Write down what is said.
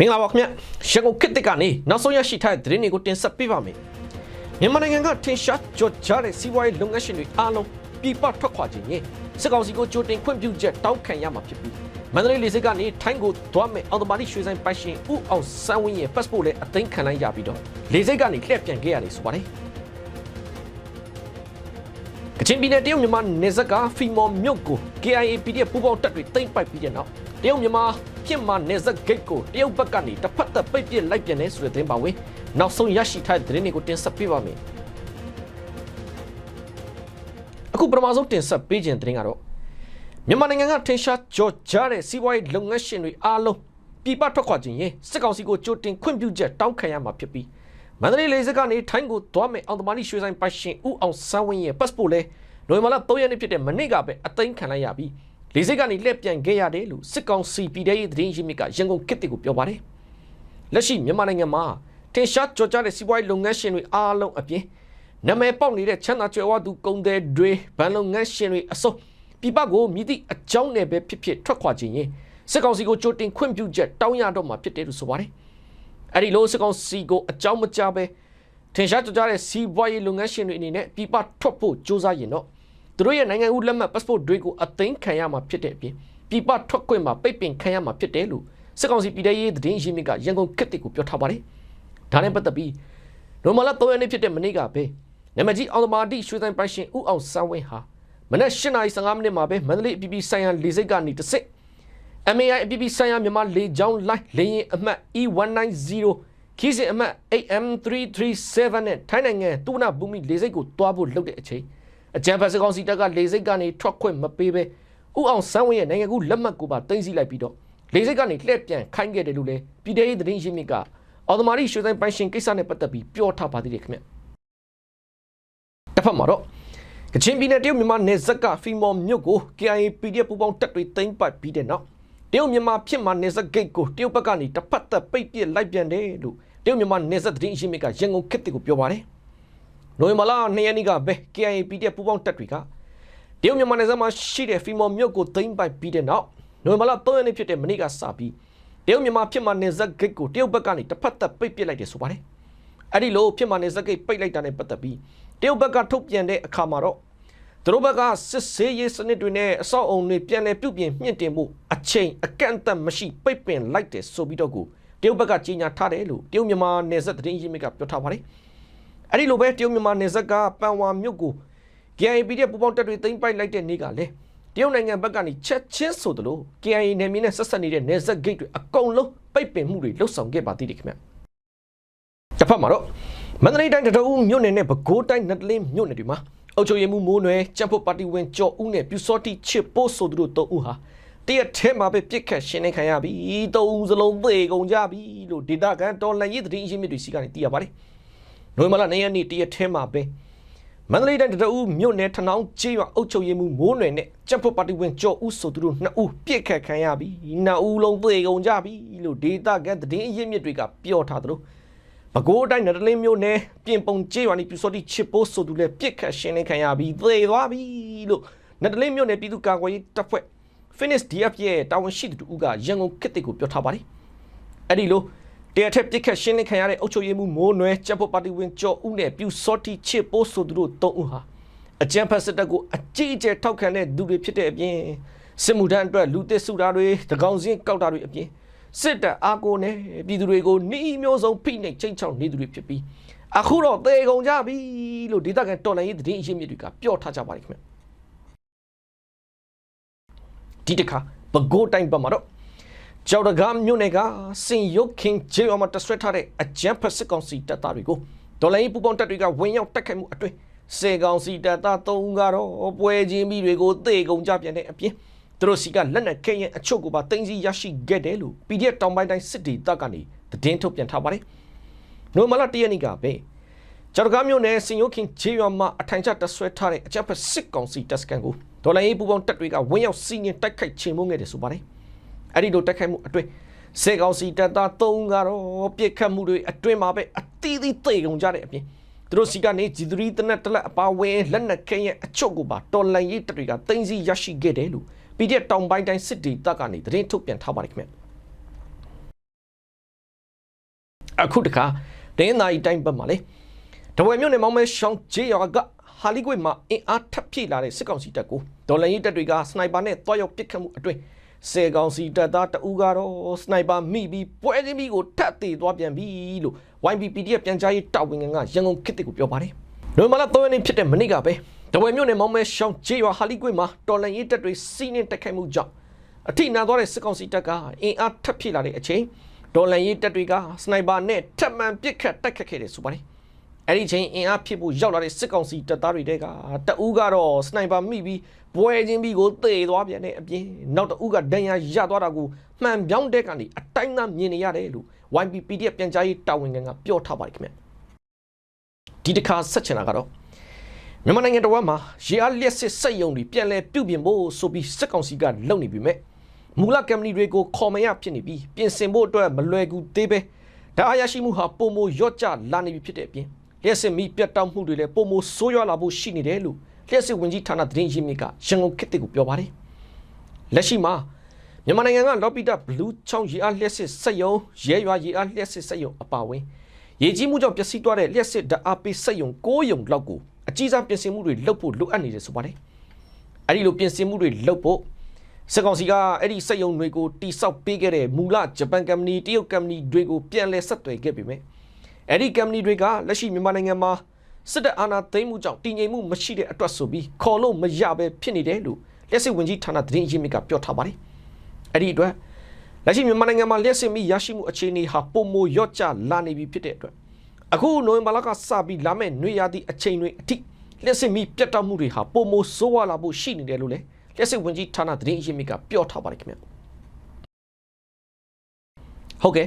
မင်္ဂလာပါခင်ဗျရန်ကုန်ခေတ်တစ်ကနေနောက်ဆုံးရရှိထားတဲ့သတင်းတွေကိုတင်ဆက်ပေးပါမယ်မြန်မာနိုင်ငံကထင်ရှားကြော်ကြားတဲ့စီးပွားရေးလုပ်ငန်းရှင်တွေအားလုံးပြည်ပထွက်ခွာခြင်းရဲ့စစ်ကောင်စီကိုကြိုတင်ခွင့်ပြုချက်တောင်းခံရမှာဖြစ်ပြီးမန္တလေးလေဆိပ်ကနေထိုင်းကိုသွားမယ်အော်တိုမက်ရွှေဆိုင်ပိုင်ရှင်ဦးအောင်စန်းဝင်းရဲ့ passport လည်းအသိမ်းခံလိုက်ရပြီးတော့လေဆိပ်ကနေလှည့်ပြန်ခဲ့ရတယ်ဆိုပါတယ်ကချင်ပြည်နယ်တရုတ်မြန်မာနယ်စပ်ကဖီမော်မြို့ကို KIA PDF ပူးပေါင်းတပ်တွေသိမ်းပိုက်ပြီးတဲ့နောက်တရုတ်မြန်မာ ပြင်မာနယ်စပ်ဂိတ်ကိုတရုတ်ဘက်ကနေတစ်ဖက်သက်ပိတ်ပစ်လိုက်ပြန်တယ်ဆိုတဲ့သတင်းပါဝင်နောက်ဆုံးရရှိထားတဲ့သတင်းတွေကိုတင်ဆက်ပေးပါမယ်အခုပထမဆုံးတင်ဆက်ပေးခြင်းသတင်းကတော့မြန်မာနိုင်ငံကထင်ရှားကြော်ကြားတဲ့စီးပွားရေးလုပ်ငန်းရှင်တွေအားလုံးပြည်ပထွက်ခွာခြင်းရင်စစ်ကောင်စီကိုကြိုတင်ခွင့်ပြုချက်တောင်းခံရမှာဖြစ်ပြီးမန္တလေးလေဆိပ်ကနေထိုင်းကိုသွားမယ်အောင်သမားရွှေဆိုင်ပိုင်ရှင်ဦးအောင်စန်းဝင်းရဲ့ passport လဲနိုဝင်ဘာလ3ရက်နေ့ဖြစ်တဲ့မနေ့ကပဲအသိမ်းခံလိုက်ရပြီး လေဆိပ်ကနေလှည့်ပြန်ခဲ့ရတယ်လို့စစ်ကောင်စီပြည်ထောင်ရေးသတင်းရင်းမြစ်ကရန်ကုန်ခေတ်တစ်ကိုပြောပါတယ်လက်ရှိမြန်မာနိုင်ငံမှာတင်ရှားကြော်ကြားတဲ့စီးပွားရေးလုပ်ငန်းရှင်တွေအားလုံးအပြင်နာမည်ပေါက်နေတဲ့ချမ်းသာကြွယ်ဝသူကုန်သည်တွေဗန်လုပ်ငန်းရှင်တွေအစုံပြပကိုမြည်သည့်အကြောင်းနဲ့ပဲဖြစ်ဖြစ်ထွက်ခွာခြင်းရင်စစ်ကောင်စီကိုကြိုတင်ခွင့်ပြုချက်တောင်းရတော့မှာဖြစ်တယ်လို့ဆိုပါတယ်အဲ့ဒီလိုစစ်ကောင်စီကိုအကြောင်းမကြားပဲထင်ရှားကြကြတဲ့စီးပွားရေးလုပ်ငန်းရှင်တွေအနေနဲ့ပြပထွက်ဖို့စ조사ရင်တော့ သူတို့ရဲ့နိုင်ငံဦးလက်မှတ် passport တွေကိုအသိမ်းခံရမှာဖြစ်တဲ့အပြင်ပြပထွက်ခွင့်မှာပိတ်ပင်ခံရမှာဖြစ်တယ်လို့စစ်ကောင်စီပြည်ထရေးသတင်းရင်းမြစ်ကရန်ကုန်ခေတ်တစ်ကိုပြောထားပါတယ်ဒါနဲ့ပတ်သက်ပြီးနိုမလာ3ရက်နေ့ဖြစ်တဲ့မနေ့ကပဲနမကြီးအောင်သမာတိရွှေဆိုင်ပိုင်ရှင်ဦးအောင်စန်းဝင်းဟာမနက်၈ :15 မိနစ်မှာပဲမန္တလေးအပြည်ပြည်ဆိုင်ရာလေဆိပ်ကနေတစ်စစ် MAI အပြည်ပြည်ဆိုင်ရာမြန်မာလေကြောင်းလိုင်းလေယာဉ်အမှတ် E190 ခီးစဉ်အမှတ် AM337 နဲ့ထိုင်းနိုင်ငံတူနာဘူမီလေဆိပ်ကိုတွားဖို့လုပ်တဲ့အချိန် အကြံဖက်စကောင်စီတပ်ကလေဆိပ်ကနေထွက်ခွင့်မပေးဘဲဥအောင်စန်းဝင်းရဲ့နိုင်ငံကူးလက်မှတ်ကိုပါတင်စီလိုက်ပြီးတော့လေဆိပ်ကနေလှည့်ပြန်ခိုင်းခဲ့တယ်လို့လည်းပြည်ထောင်ရေးသတင်းရင်းမြစ်ကအော်တိုမာတိရွှေဆိုင်ပိုင်ရှင်ကိစ္စနဲ့ပတ်သက်ပြီးပြောထားပါသေးတယ်ခင်ဗျတစ်ဖက်မှာတော့ကချင်ပြည်နယ်တရုတ်မြန်မာနယ်စပ်ကဖီမော်မြို့ကို KIA PDF ပူးပေါင်းတပ်တွေသိမ်းပိုက်ပြီးတဲ့နောက်တရုတ်မြန်မာဖြစ်မှာနယ်စပ်ဂိတ်ကိုတရုတ်ဘက်ကနေတစ်ဖက်သက်ပိတ်ပစ်လိုက်ပြန်တယ်လို့တရုတ်မြန်မာနယ်စပ်သတင်းအရင်းမြစ်ကရန်ကုန်ခေတ်တစ်ကိုပြောပါတယ်။ နိုဝင်ဘာလ2ရက်နေ့ကပဲ KIA PDF ပူးပေါင်းတပ်တွေကတရုတ်မြန်မာနယ်စပ်မှာရှိတဲ့ဖီမော်မြို့ကိုသိမ်းပိုက်ပြီးတဲ့နောက်နိုဝင်ဘာလ3ရက်နေ့ဖြစ်တဲ့မနေ့ကစပြီးတရုတ်မြန်မာဖြစ်မှာနယ်စပ်ဂိတ်ကိုတရုတ်ဘက်ကနေတစ်ဖက်သက်ပိတ်ပစ်လိုက်တယ်ဆိုပါတယ်။အဲ့ဒီလိုဖြစ်မှာနယ်စပ်ဂိတ်ပိတ်လိုက်တာနဲ့ပတ်သက်ပြီးတရုတ်ဘက်ကထုတ်ပြန်တဲ့အခါမှာတော့သူတို့ဘက်ကစစ်ဆေးရေးစနစ်တွေနဲ့အဆောက်အုံတွေပြန်လည်ပြုပြင်မြင့်တင်မှုအချိန်အကန့်အသတ်မရှိပိတ်ပင်လိုက်တယ်ဆိုပြီးတော့ကိုတရုတ်ဘက်ကကြီးညာထားတယ်လို့တရုတ်မြန်မာနယ်စပ်သတင်းရင်းမြစ်ကပြောထားပါတယ်။ အဲ့ဒီလိုပဲတရုတ်မြန်မာနယ်စပ်ကပန်ဝါမြို့ကို KIA တဲ့ပူပေါင်းတပ်တွေသိမ်းပိုက်လိုက်တဲ့နေ့ကလည်းတရုတ်နိုင်ငံဘက်ကနေချက်ချင်းဆိုသလို KIA နယ်မြေနဲ့ဆက်ဆက်နေတဲ့နယ်စပ်ဂိတ်တွေအကုန်လုံးပိတ်ပင်မှုတွေလှုပ်ဆောင်ခဲ့ပါသေးတယ်ခင်ဗျ။တစ်ဖက်မှာတော့မန္တလေးတိုင်းတရအူးမြို့နယ်နဲ့ပဲခူးတိုင်းနတ်လင်းမြို့နယ်တွေမှာအုပ်ချုပ်ရေးမှူးမိုးနွယ်ကျပ်ဖို့ပါတီဝင်ကျော်ဦးနဲ့ပြူစောတိချစ်ပို့ဆိုသူတို့တုံးဦးဟာတရက်ထဲမှာပဲပြစ်ခတ်ရှင်းနေခံရပြီတုံးဦးစလုံးသေကုန်ကြပြီလို့ဒေတာကန်တော်လန်ရေးသတင်းအရင်းမြစ်တွေစီကနေသိရပါတယ်။ နိုဝင်ဘာလ2ရက်နေ့တရက်ထဲမှာပဲမန္တလေးတိုင်းတရအူးမြို့နယ်ထနောင်းကျေးရွာအုပ်ချုပ်ရေးမှူးမိုးနွယ်နဲ့ကျပ်ဖို့ပါတီဝင်ကျော်ဦးဆိုသူတို့နှစ်ဦးပြစ်ခတ်ခံရပြီနှစ်ဦးလုံးသေကုန်ကြပြီလို့ဒေတာကန်သတင်းအရင်းမြစ်တွေကပြောထားသလိုပဲခူးတိုင်းနတလင်းမြို့နယ်ပြင်ပုံကျေးရွာနေပြူစောတိချစ်ပိုးဆိုသူလည်းပြစ်ခတ်ရှင်းလင်းခံရပြီးသေသွားပြီလို့နတလင်းမြို့နယ်ပြည်သူ့ကာကွယ်ရေးတပ်ဖွဲ့ Finish DF ရဲ့တာဝန်ရှိသူတူကရန်ကုန်ခေတ်တစ်ကိုပြောထားပါတယ်။အဲ့ဒီလို တရားထက်ပြစ်ခတ်ရှင်းလင်းခံရတဲ့အုပ်ချုပ်ရေးမှူးမိုးနွယ်ချက်ဖို့ပါတီဝင်ကျော်ဦးနဲ့ပြူစောတိချစ်ပိုးဆိုသူတို့၃ဦးဟာအကြံဖက်စစ်တပ်ကိုအကြီးအကျယ်ထောက်ခံတဲ့သူတွေဖြစ်တဲ့အပြင်စစ်မှုထမ်းအတွက်လူသစ်စုတာတွေတကောင်စင်းကောက်တာတွေအပြင်စစ်တပ်အားကိုနဲ့ပြည်သူတွေကိုနှီးမျိုးစုံဖိနှိပ်ချိန်ချောက်နေသူတွေဖြစ်ပြီးအခုတော့သေကုန်ကြပြီလို့ဒေသခံတော်လှန်ရေးသတင်းအရင်းမြစ်တွေကပြောထားကြပါတယ်ခင်ဗျဒီတခါပဲခူးတိုင်းဘက်မှာတော့ ကြောက်တကားမြို့နယ်ကစင်ရုတ်ခင်ဂျေအမတဆွဲထားတဲ့အကြမ်းဖက်စစ်ကောင်စီတပ်သားတွေကိုဒေါ်လာရေးပူပေါင်းတပ်တွေကဝင်ရောက်တိုက်ခိုက်မှုအတွင်းစေကောင်စီတပ်သား၃ဦးကတော့ပွဲချင်းမိတွေကိုသေကုန်ကြပြန်တဲ့အပြင်သူတို့စီကလက်နက်ခဲရင်အချုပ်ကိုပါတင်စီရရှိခဲ့တယ်လို့ PDF တောင်ပိုင်းတိုင်းစစ်ဒေသကနေသတင်းထုတ်ပြန်ထားပါတယ်။နိုမလာတရနေ့ကပဲကြောက်ကားမျိုးနဲ့စင်ရိုးခင်ခြေရွာမှာအထိုင်ချတဆွဲထားတဲ့အကြပ်ဖက်စစ်ကောင်စီတပ်စကန်ကိုဒေါ်လာရေးပူပေါင်းတပ်တွေကဝင်းရောက်စီးနင်းတိုက်ခိုက်ချေမှုခဲ့တယ်ဆိုပါတယ်။ အဲ့ဒီလိုတိုက်ခိုက်မှုအတွင်းစေကောင်စီတပ်သား၃ကတော့ပြစ်ခတ်မှုတွေအတွင်းမှာပဲအတီးသီးသိကုန်ကြတဲ့အပြင်သူတို့စီကနေဂျီဒရီတနက်တလက်အပါဝဲလက်နက်ခဲရဲ့အချုပ်ကိုပါတော်လန်ရေးတပ်တွေကတင်စီရရှိခဲ့တယ်လို့ PDF တောင်ပိုင်းတိုင်းစစ်တီတပ်ကနေသတင်းထုတ်ပြန်ထားပါတယ်ခင်ဗျအခုတခါဒင်းသားဤတိုင်းဘက်မှာလေတဝယ်မြို့နယ်မောင်မဲရှောင်းဂျေရွာကဟာလီကွေမှာအင်အားထပ်ဖြည့်လာတဲ့စစ်ကောင်စီတပ်ကိုဒေါ်လာရေးတပ်တွေကစနိုက်ပါနဲ့တွားရောက်ပစ်ခတ်မှုအတွင်း စေကောင်စီတပ်သားတအူးကတော့စနိုက်ပါမိပြီးပွဲချင်းပြီးကိုထပ်သေးသွားပြန်ပြီလို့ YPPDF ပြန်ကြားရေးတာဝန်ခံကရန်ကုန်ခေတ်ကိုပြောပါတယ်နိုဝင်ဘာလ3ရက်နေ့ဖြစ်တဲ့မနေ့ကပဲတဝယ်မြို့နယ်မောင်မဲရှောင်းဂျေရွာဟာလီကွေမှာတော်လန်ရေးတပ်တွေစီးနှင်းတက်ခိုက်မှုကြောင့်အထိနာသွားတဲ့စစ်ကောင်စီတပ်ကအင်အားထပ်ဖြည့်လာတဲ့အချိန်ဒေါ်လန်ရေးတပ်တွေကစနိုက်ပါနဲ့ထပ်မံပစ်ခတ်တိုက်ခတ်ခဲ့တယ်ဆိုပါတယ်အဲ့ဒီချိန်အင်အားဖြစ်ဖို့ရောက်လာတဲ့စစ်ကောင်စီတပ်သားတွေတဲကတအူးကတော့စနိုက်ပါမိပြီး ပွဲချင်းပြီးကိုသေသွားပြန်တဲ့အပြင်နောက်တအူးကဒဏ်ရာရသွားတာကိုမှန်ပြောင်းတဲ့ကနေအတိုင်းသားမြင်နေရတယ်လို့ YPPDF ပြန်ကြားရေးတာဝန်ခံကပြောထားပါတယ်ခင်ဗျဒီတစ်ခါဆက်ချင်တာကတော့မြန်မာနိုင်ငံတော်မှာရေအားလျက်စစ်စက်ယုံတွေပြန်လဲပြုတ်ပြင်ဖို့ဆိုပြီးစစ်ကောင်စီကလုပ်နေပြီမဲ့မူလကမ်ပဏီတွေကိုခေါ်မရဖြစ်နေပြီးပြင်ဆင်ဖို့အတွက်မလွယ်ကူသေးပဲဒါအားရရှိမှုဟာပုံမိုရော့ကျလာနေပြီဖြစ်တဲ့အပြင် လျှက်စစ်မီပြတ်တောက်မှုတွေလည်းပုံမိုဆိုးရွားလာဖို့ရှိနေတယ်လို့လျှက်စစ်ဝင်ကြီးဌာနသတင်းရင်းမြစ်ကရန်ကုန်ခေတ်ကိုပြောပါတယ်လက်ရှိမှာမြန်မာနိုင်ငံကလော်ပီတာဘလူးချောင်းရေအားလျှက်စစ်စက်ယုံရဲရွာရေအားလျှက်စစ်စက်ယုံအပါအဝင်ရေကြီးမှုကြောင့်ပျက်စီးသွားတဲ့လျှက်စစ်ဓာတ်အားပေးစက်ယုံ၉ယုံလောက်ကိုအကြီးစားပြင်ဆင်မှုတွေလုပ်ဖို့လိုအပ်နေတယ်ဆိုပါတယ်အဲ့ဒီလိုပြင်ဆင်မှုတွေလုပ်ဖို့စစ်ကောင်စီကအဲ့ဒီစက်ယုံတွေကိုတိစောက်ပေးခဲ့တဲ့မူလဂျပန်ကုမ္ပဏီတရုတ်ကုမ္ပဏီတွေကိုပြန်လည်ဆက်သွယ်ခဲ့ပြီမယ် အဲ့ဒီကုမ္ပဏီတွေကလက်ရှိမြန်မာနိုင်ငံမှာစစ်တပ်အာဏာသိမ်းမှုကြောင့်တည်ငြိမ်မှုမရှိတဲ့အတွက်ဆိုပြီးခေါ်လို့မရပဲဖြစ်နေတယ်လို့လက်စစ်ဝင်ကြီးဌာနသတင်းအရင်းမြစ်ကပြောထားပါတယ်အဲ့ဒီအတွက်လက်ရှိမြန်မာနိုင်ငံမှာလက်စစ်မီရရှိမှုအခြေအနေဟာပုံမရော့ကျလာနေပြီဖြစ်တဲ့အတွက်အခုနိုဝင်ဘာလကစပြီးလာမယ့်နှွေရာသီအချိန်တွေအထိလက်စစ်မီပြတ်တောက်မှုတွေဟာပုံမဆိုးဝါးလာဖို့ရှိနေတယ်လို့လည်းလက်စစ်ဝင်ကြီးဌာနသတင်းအရင်းမြစ်ကပြောထားပါတယ်ခင်ဗျဟုတ်ကဲ့